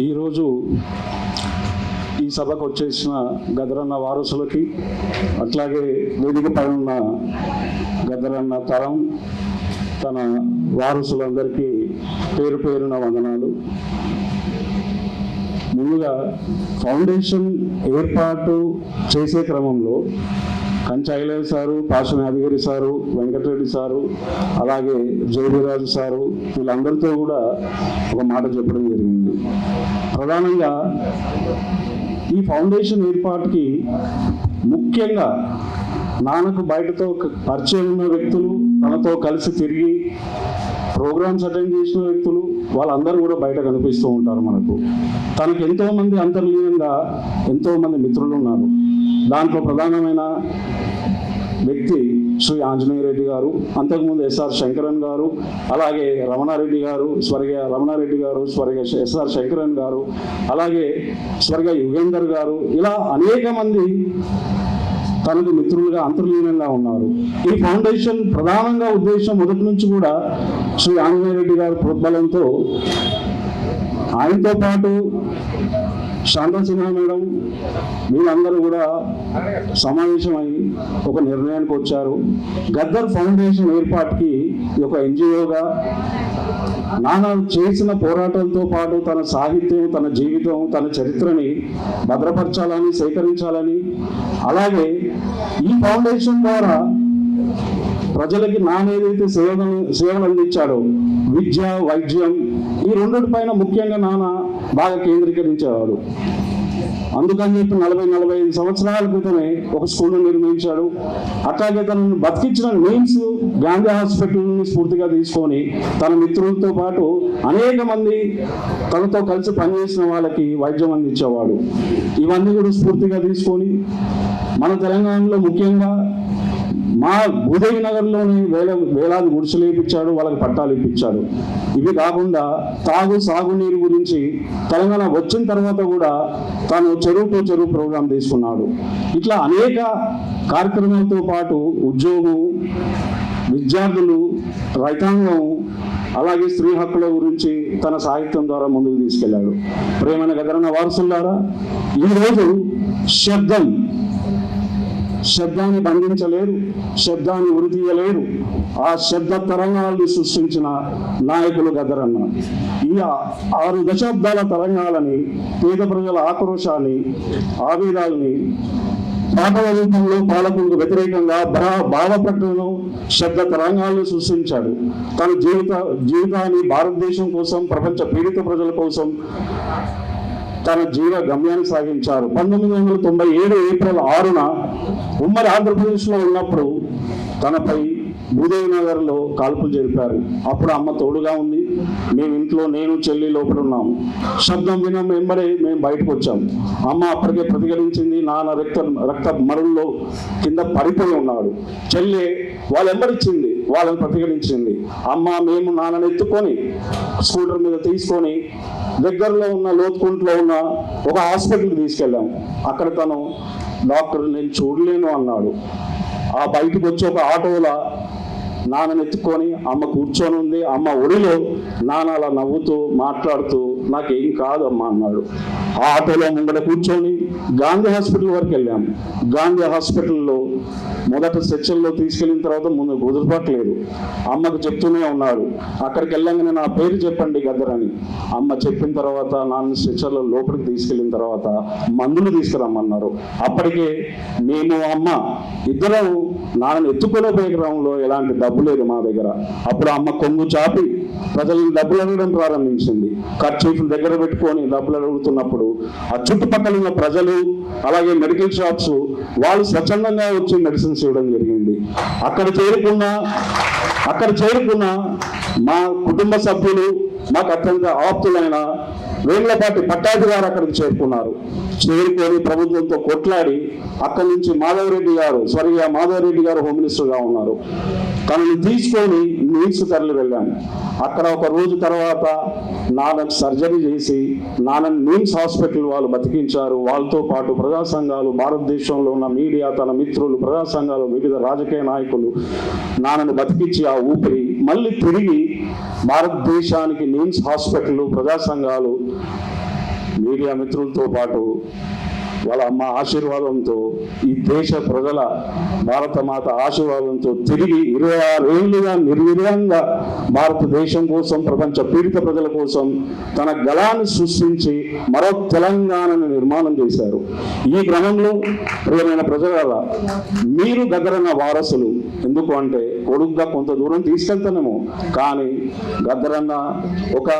ఈరోజు ఈ సభకు వచ్చేసిన గదరన్న వారసులకి అట్లాగే వేదిక పైన ఉన్న గదరన్న తరం తన వారసులందరికీ పేరు పేరున వందనాలు. ముందుగా ఫౌండేషన్ ఏర్పాటు చేసే క్రమంలో Kancha Ilaiah sir Pasham Yadagiri sir Venkat Reddy sir అలాగే జయవిరాజు సారు వీళ్ళందరితో కూడా ఒక మాట చెప్పడం జరిగింది. ప్రధానంగా ఈ ఫౌండేషన్ ఏర్పాటుకి ముఖ్యంగా నాన్నకు బయటతో పరిచయం ఉన్న వ్యక్తులు తనతో కలిసి తిరిగి ప్రోగ్రామ్స్ అటెండ్ చేసిన వ్యక్తులు వాళ్ళందరూ కూడా బయట కనిపిస్తూ ఉంటారు మనకు. తనకు ఎంతోమంది అంతర్లీనంగా ఎంతోమంది మిత్రులు ఉన్నారు. దాంట్లో ప్రధానమైన వ్యక్తి శ్రీ ఆంజనేయ రెడ్డి గారు. అంతకుముందు ఎస్ఆర్ శంకరన్ గారు అలాగే రమణారెడ్డి గారు స్వర్గీయ రమణారెడ్డి గారు స్వర్గీయ ఎస్ఆర్ శంకరన్ గారు అలాగే స్వర్గీయ యుగేందర్ గారు. ఇలా అనేక మంది తనకు మిత్రులుగా అంతర్లీనంగా ఉన్నారు. ఈ ఫౌండేషన్ ప్రధానంగా ఉద్దేశం మొదటి నుంచి కూడా శ్రీ ఆంజనేయ రెడ్డి గారి ప్రోద్బలంతో ఆయనతో పాటు శాంతా సిన్హా మేడం మీరందరూ కూడా సమావేశమై ఒక నిర్ణయానికి వచ్చారు. గద్దర్ ఫౌండేషన్ ఏర్పాటుకి ఇది ఒక ఎన్జిఓగా నాన్న చేసిన పోరాటంతో పాటు తన సాహిత్యం తన జీవితం తన చరిత్రని భద్రపరచాలని సేకరించాలని అలాగే ఈ ఫౌండేషన్ ద్వారా ప్రజలకి నానేదైతే సేవలు సేవలు అందించాడో విద్య వైద్యం ఈ రెండింటి పైన ముఖ్యంగా నాన్న బాగా కేంద్రీకరించేవాడు. అందుకని చెప్పి నలభై నలభై ఐదు సంవత్సరాల క్రితమే ఒక స్కూల్ను నిర్మించాడు. అట్లాగే తనను బతికించిన మెయిన్స్ గాంధీ హాస్పిటల్ని స్ఫూర్తిగా తీసుకొని తన మిత్రులతో పాటు అనేక మంది తనతో కలిసి పనిచేసిన వాళ్ళకి వైద్యం అందించేవాడు. ఇవన్నీ కూడా స్ఫూర్తిగా తీసుకొని మన తెలంగాణలో ముఖ్యంగా మా ఉదయ్ నగర్లోని వేల వేలాది గుడిసెలు ఇప్పించాడు వాళ్ళకి పట్టాలు ఇప్పించాడు ఇవి కాకుండా తాగు సాగునీరు గురించి తెలంగాణ వచ్చిన తర్వాత కూడా తాను చెరువు టు చెరువు ప్రోగ్రాం తీసుకున్నాడు. ఇట్లా అనేక కార్యక్రమాలతో పాటు ఉద్యోగం విద్యార్థులు రైతాంగం అలాగే స్త్రీ హక్కుల గురించి తన సాహిత్యం ద్వారా ముందుకు తీసుకెళ్ళాడు ప్రేమైన గదరన్న వారసులారా ఈరోజు శబ్దం శబ్దాన్ని బంధించలేరు శబ్దాన్ని ఉరితీయలేరు. ఆ శబ్ద తరంగాలని సృష్టించిన నాయకులు గదరన్న. ఈ ఆరు దశాబ్దాల తరంగాలని పేద ప్రజల ఆక్రోశాన్ని ఆవేదాలని పాటల రూపంలో పాలకులకు వ్యతిరేకంగా భా- భావ ప్రకటనను శబ్ద తరంగాలను సృష్టించాడు. తన జీవిత జీవితాన్ని భారతదేశం కోసం ప్రపంచ పీడిత ప్రజల కోసం తన జీవ గమ్యాన్ని సాగించారు. పంతొమ్మిది వందల తొంభై ఏడు ఏప్రిల్ ఆరున ఉమ్మడి ఆంధ్రప్రదేశ్లో ఉన్నప్పుడు తనపై భూదేవినగర్లో కాల్పులు జరిపారు. అప్పుడు అమ్మ తోడుగా ఉంది. మేము ఇంట్లో నేను చెల్లి లోపల ఉన్నాము శబ్దం విన వెంబడే మేము బయటకు వచ్చాం. అమ్మ అప్పటికే ప్రతిఘటించింది. నాన్న రక్త రక్త మరుల్లో కింద పడిపోయి ఉన్నాడు. చెల్లి వాళ్ళు ఎంబడిచ్చింది వాళ్ళని ప్రతిఘటించింది. అమ్మ మేము నాన్నని ఎత్తుకొని స్కూటర్ మీద తీసుకొని దగ్గరలో ఉన్న లోతుకుంట్లో ఉన్న ఒక హాస్పిటల్కి తీసుకెళ్ళాం. అక్కడ తను డాక్టర్ నేను చూడలేను అన్నాడు. ఆ బయటకు వచ్చి ఒక ఆటోలో నాన్నని ఎత్తుకొని అమ్మ కూర్చొని ఉంది అమ్మ ఒడిలో నాన్న అలా నవ్వుతూ మాట్లాడుతూ నాకేం కాదు అమ్మ అన్నాడు. ఆ ఆటోలో ముంగట కూర్చొని గాంధీ హాస్పిటల్ వరకు వెళ్ళాము. గాంధీ హాస్పిటల్లో మొదట సెక్షన్లో తీసుకెళ్ళిన తర్వాత ముందు కుదురుపట్లేదు అమ్మకు చెప్తూనే ఉన్నారు. అక్కడికి వెళ్ళంగానే నా పేరు చెప్పండి గద్దరని అమ్మ చెప్పిన తర్వాత నాన్న సెక్షన్లో లోపలికి తీసుకెళ్ళిన తర్వాత మందులు తీసుకురమ్మన్నారు. అప్పటికే మేము అమ్మ ఇద్దరం నాన్నని ఎత్తుకునే ప్రయోగంలో ఎలాంటి డబ్బు లేదు మా దగ్గర. అప్పుడు అమ్మ కొంగు చాపి ప్రజలను డబ్బులు అడగడం ప్రారంభించింది. ఖర్చు దగ్గర పెట్టుకొని డబ్బులు అడుగుతున్నప్పుడు ఆ చుట్టుపక్కల ఉన్న ప్రజలు అలాగే మెడికల్ షాప్స్ వాళ్ళు స్వచ్ఛందంగా వచ్చి మెడిసిన్స్ ఇవ్వడం జరిగింది. అక్కడ చేరుకున్న అక్కడ చేరుకున్న మా కుటుంబ సభ్యులు మాకు అత్యంత ఆప్తులైన వేళ్ళపాటి పట్టాధికారు అక్కడికి చేరుకున్నారు. చేరుకొని ప్రభుత్వంతో కొట్లాడి అక్కడి నుంచి మాధవరెడ్డి గారు స్వర్గీయ మాధవరెడ్డి గారు హోమ్ మినిస్టర్గా ఉన్నారు. తనని తీసుకొని నీడ్స్ తరలి వెళ్ళాను. అక్కడ ఒక రోజు తర్వాత నాన్నకు సర్జరీ చేసి నాన్నని నిమ్స్ హాస్పిటల్ వాళ్ళు బతికించారు. వాళ్ళతో పాటు ప్రజా సంఘాలు భారతదేశంలో ఉన్న మీడియా తన మిత్రులు ప్రజా సంఘాలు వివిధ రాజకీయ నాయకులు నాన్నను బతికించి ఆ ఊపిరి మళ్ళీ తిరిగి భారతదేశానికి నిమ్స్ హాస్పిటల్ ప్రజా సంఘాలు మీడియా మిత్రులతో పాటు వాళ్ళ అమ్మ ఆశీర్వాదంతో ఈ దేశ ప్రజల భారత మాత ఆశీర్వాదంతో తిరిగి ఇరవై ఆరు ఏళ్ళుగా నిర్విధంగా భారతదేశం కోసం ప్రపంచ పీడిత ప్రజల కోసం తన గళాన్ని సృష్టించి మరో తెలంగాణను నిర్మాణం చేశారు. ఈ క్రమంలో ప్రియమైన ప్రజల మీరు దగ్గరన్న వారసులు ఎందుకు అంటే కొడుగ్గా కొంత దూరం తీసుకెళ్తానేమో. కానీ గద్దరన్న ఒక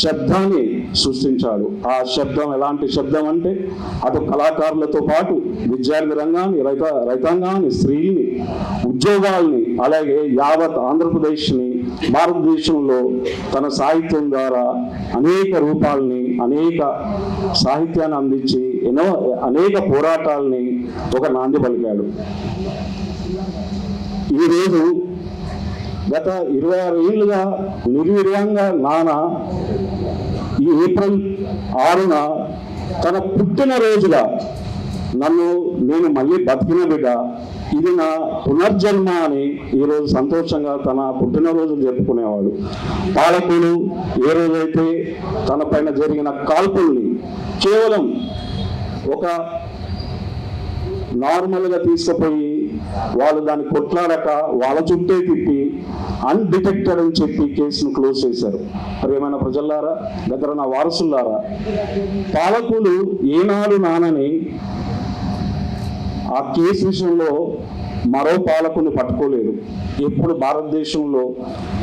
శబ్దాన్ని సృష్టించాడు. ఆ శబ్దం ఎలాంటి శబ్దం అంటే అటు కళాకారులతో పాటు విద్యార్థి రంగాన్ని రైత రైతాంగాన్ని స్త్రీల్ని ఉద్యోగాల్ని అలాగే యావత్ ఆంధ్రప్రదేశ్ని భారతదేశంలో తన సాహిత్యం ద్వారా అనేక రూపాలని అనేక సాహిత్యాన్ని అందించి ఎన్నో అనేక పోరాటాలని ఒక నాంది పలికాడు. ఈరోజు గత ఇరవై ఆరు ఏళ్ళుగా నిర్వీర్యంగా నాన్న ఈ ఏప్రిల్ ఆరున తన పుట్టినరోజుగా నన్ను నేను మళ్ళీ బతికిన బిడ్డ. ఇది నా పునర్జన్మ అని ఈరోజు సంతోషంగా తన పుట్టినరోజు జరుపుకునేవాడు. పాలకులు ఏ రోజైతే తన పైన జరిగిన కాల్పుల్ని కేవలం ఒక నార్మల్గా తీసుకుపోయి వాళ్ళు దాన్ని కొట్లాడక వాళ్ళ చుట్టే తిప్పి అన్డిటెక్టెడ్ అని చెప్పి కేసును క్లోజ్ చేశారు. ప్రియమైన ప్రజల్లారా? దగ్గర నా వారసులారా పాలకులు ఏనాడు నానని ఆ కేసు విషయంలో మరో పాలకుని పట్టుకోలేదు. ఎప్పుడు భారతదేశంలో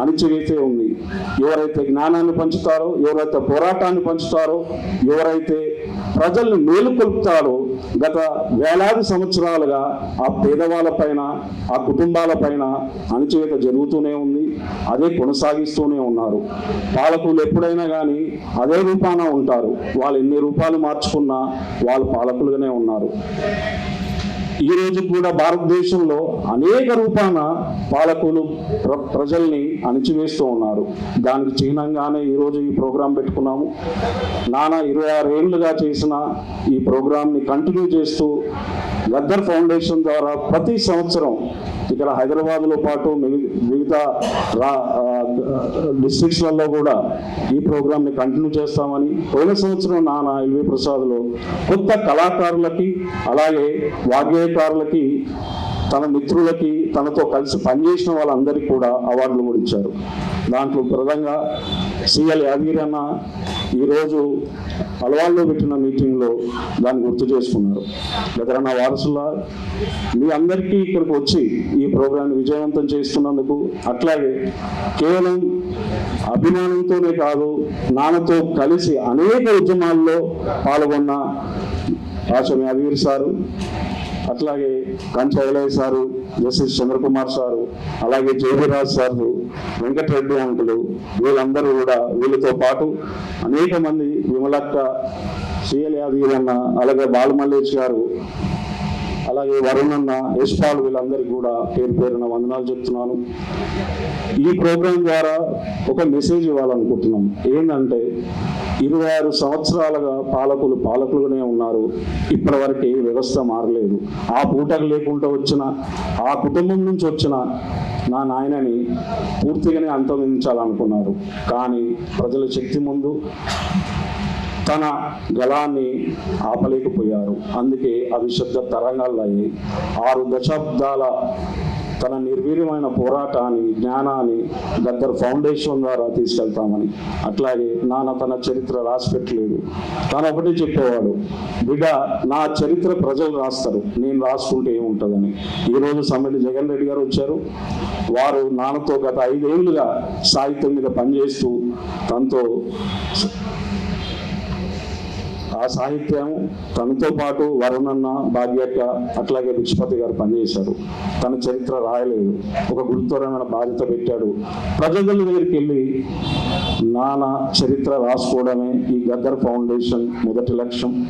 అణిచివేసే ఉంది. ఎవరైతే జ్ఞానాన్ని పంచుతారో ఎవరైతే పోరాటాన్ని పంచుతారో ఎవరైతే ప్రజల్ని మేలుకొల్పుతారో గత వేలాది సంవత్సరాలుగా ఆ పేదవాళ్ళ పైన ఆ కుటుంబాల పైన అణిచివేత జరుగుతూనే ఉంది. అదే కొనసాగిస్తూనే ఉన్నారు. పాలకులు ఎప్పుడైనా కానీ అదే రూపాన ఉంటారు. వాళ్ళు ఎన్ని రూపాలు మార్చుకున్నా వాళ్ళు పాలకులుగానే ఉన్నారు. ఈ రోజు కూడా భారతదేశంలో అనేక రూపాన పాలకులు ప్ర ప్రజల్ని అణిచివేస్తూ ఉన్నారు. దానికి చిహ్నంగానే ఈరోజు ఈ ప్రోగ్రాం పెట్టుకున్నాము. నాన్న ఇరవై ఆరు ఏళ్ళుగా చేసిన ఈ ప్రోగ్రాంని కంటిన్యూ చేస్తూ గద్దర్ ఫౌండేషన్ ద్వారా ప్రతి సంవత్సరం ఇక్కడ హైదరాబాద్లో పాటు మిగి- మిగతా రా డిస్ట్రిక్ట్స్లలో కూడా ఈ ప్రోగ్రామ్ని కంటిన్యూ చేస్తామని పోయిన సంవత్సరం నాన్న ఎల్వి ప్రసాద్లో కొత్త కళాకారులకి అలాగే వాగ్గేయకారులకి తన మిత్రులకి తనతో కలిసి పనిచేసిన వాళ్ళందరికీ కూడా అవార్డులు కూడా ఇచ్చారు. దాంట్లో ప్రధానంగా సిఎల్ యాదగిరి అన్న ఈరోజు అలవాళ్ళలో పెట్టిన మీటింగ్లో దాన్ని గుర్తు చేసుకున్నారు. దగ్గరన్న వారసుల? మీ అందరికీ ఇక్కడికి వచ్చి ఈ ప్రోగ్రాన్ని విజయవంతం చేస్తున్నందుకు అట్లాగే కేవలం అభిమానంతోనే కాదు నాన్నతో కలిసి అనేక ఉద్యమాల్లో పాల్గొన్న ఆశం యాదగిరి సారు అట్లాగే Kancha Ilaiah sir justice Chandrakumar sir అలాగే జయవిరాజ్ సారు వెంకటరెడ్డి అంకులు వీళ్ళందరూ కూడా వీళ్ళతో పాటు అనేక మంది విమలక్క సిఎల్ యాదగిరి అన్న అలాగే బాలమల్లేష్ గారు అలాగే వరుణ్ అన్న యశ్పాల్ వీళ్ళందరికీ కూడా పేరు పేరున వందనాలు చెప్తున్నాను. ఈ ప్రోగ్రాం ద్వారా ఒక మెసేజ్ ఇవ్వాలనుకుంటున్నాం. ఏంటంటే ఇరవై ఆరు సంవత్సరాలుగా పాలకులు పాలకులుగానే ఉన్నారు. ఇప్పటివరకు ఏ వ్యవస్థ మారలేదు. ఆ పూటకు లేకుండా వచ్చిన ఆ కుటుంబం నుంచి వచ్చిన నా నాయనని పూర్తిగానే అంతమించాలనుకున్నారు కానీ ప్రజల శక్తి ముందు తన గళాన్ని ఆపలేకపోయారు. అందుకే అవి శబ్ద తరంగాలు అయ్యాయి ఆరు దశాబ్దాల తన నిర్వీర్యమైన పోరాటాన్ని జ్ఞానాన్ని దగ్గర ఫౌండేషన్ ద్వారా తీసుకెళ్తామని. అట్లాగే నాన్న తన చరిత్ర రాసి పెట్టలేదు తాను ఒకటే చెప్పేవాడు బిడ్డ నా చరిత్ర ప్రజలు రాస్తారు. నేను రాసుకుంటే ఏముంటుందని. ఈరోజు సమ్మెడి జగన్ రెడ్డి గారు వచ్చారు. వారు నాన్నతో గత ఐదేళ్ళుగా సాహిత్యం మీద పనిచేస్తూ తనతో ఆ సాహిత్యం తనతో పాటు వరుణన్న భాగ్యక్క అట్లాగే విష్పతి గారు పనిచేశారు. తన చరిత్ర రాయలేదు. ఒక గురుత్వరమైన బాధ్యత పెట్టాడు. ప్రజల దగ్గరికి వెళ్ళి నాన్న చరిత్ర రాసుకోవడమే ఈ గద్దర్ ఫౌండేషన్ మొదటి లక్ష్యం.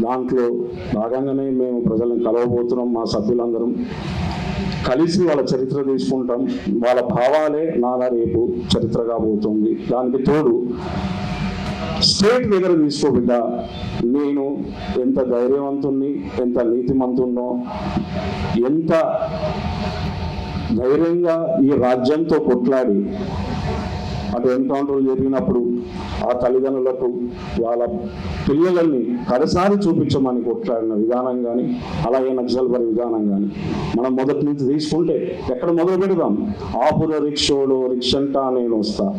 దాంట్లో భాగంగానే మేము ప్రజలను కలవబోతున్నాం మా సభ్యులందరం. కలిసి వాళ్ళ చరిత్ర తీసుకుంటాం. వాళ్ళ భావాలే నాన్న రేపు చరిత్రగా పోతుంది. దానికి తోడు స్టేట్ దగ్గర తీసుకో బిడ్డ నేను ఎంత ధైర్యవంతుణ్ణి ఎంత నీతిమంతున్నో ఎంత ధైర్యంగా ఈ రాజ్యంతో కొట్లాడి అటు ఎన్కౌంటర్లు జరిగినప్పుడు ఆ తల్లిదండ్రులకు వాళ్ళ పిల్లలని కడసారి చూపించమని కొట్లాడిన విధానం కానీ అలాగే నక్సల్బరి విధానం కానీ మనం మొదటి నుంచి తీసుకుంటే ఎక్కడ మొదలు పెడదాం? ఆపుర రిక్షోలో రిక్షంటా నేను వస్తా.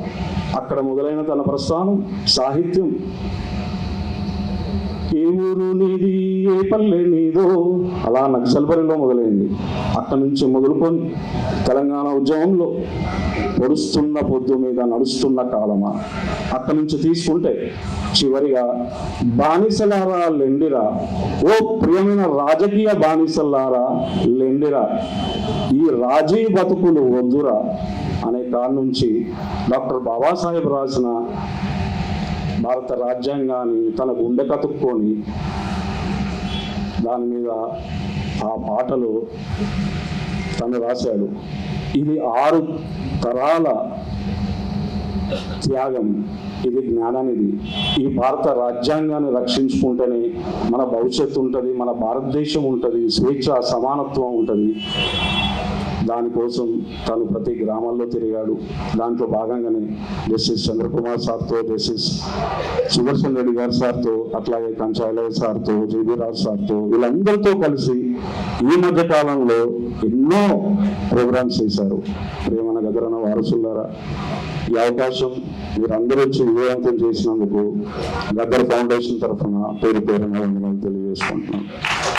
అక్కడ మొదలైన తన ప్రస్థానం సాహిత్యం. ఏ ఊరు నీది? ఏ పల్లె నీదో అలా నక్సల్బరిలో మొదలైంది. అక్కడి నుంచి మొదలుకొని తెలంగాణ ఉద్యమంలో పొడుస్తున్న పొద్దు మీద నడుస్తున్న కాలమా? అక్కడి నుంచి తీసుకుంటే చివరిగా బానిసలారా లెండిరా? ఓ ప్రియమైన రాజకీయ బానిసలారా లెండిరా? ఈ రాజీ బతుకులు వద్దురా? అనే కాల నుంచి డాక్టర్ బాబాసాహెబ్ రాసిన భారత రాజ్యాంగాన్ని తన గుండె కతుక్కొని దాని మీద ఆ పాటలు తను రాశాడు. ఇది ఆరు తరాల త్యాగం. ఇది జ్ఞానానిది ఈ భారత రాజ్యాంగాన్ని రక్షించుకుంటేనే మన భవిష్యత్తు ఉంటుంది మన భారతదేశం ఉంటుంది స్వేచ్ఛ సమానత్వం ఉంటుంది. దానికోసం తను ప్రతి గ్రామాల్లో తిరిగాడు. దాంట్లో భాగంగానే జస్టిస్ చంద్రకుమార్ సార్తో జస్టిస్ సుదర్శన్ రెడ్డి గారి సార్తో అట్లాగే కంచాలయ సార్తో జేబీ రాజు సార్తో వీళ్ళందరితో కలిసి ఈ మధ్య కాలంలో ఎన్నో ప్రోగ్రామ్స్ చేశారు. ప్రేమన గదరన వారసులారా ఈ అవకాశం మీరందరూ వచ్చి విజయవంతం చేసినందుకు గద్దర్ ఫౌండేషన్ తరఫున పేరు పేరున వందనాలు తెలియజేసుకుంటున్నాను.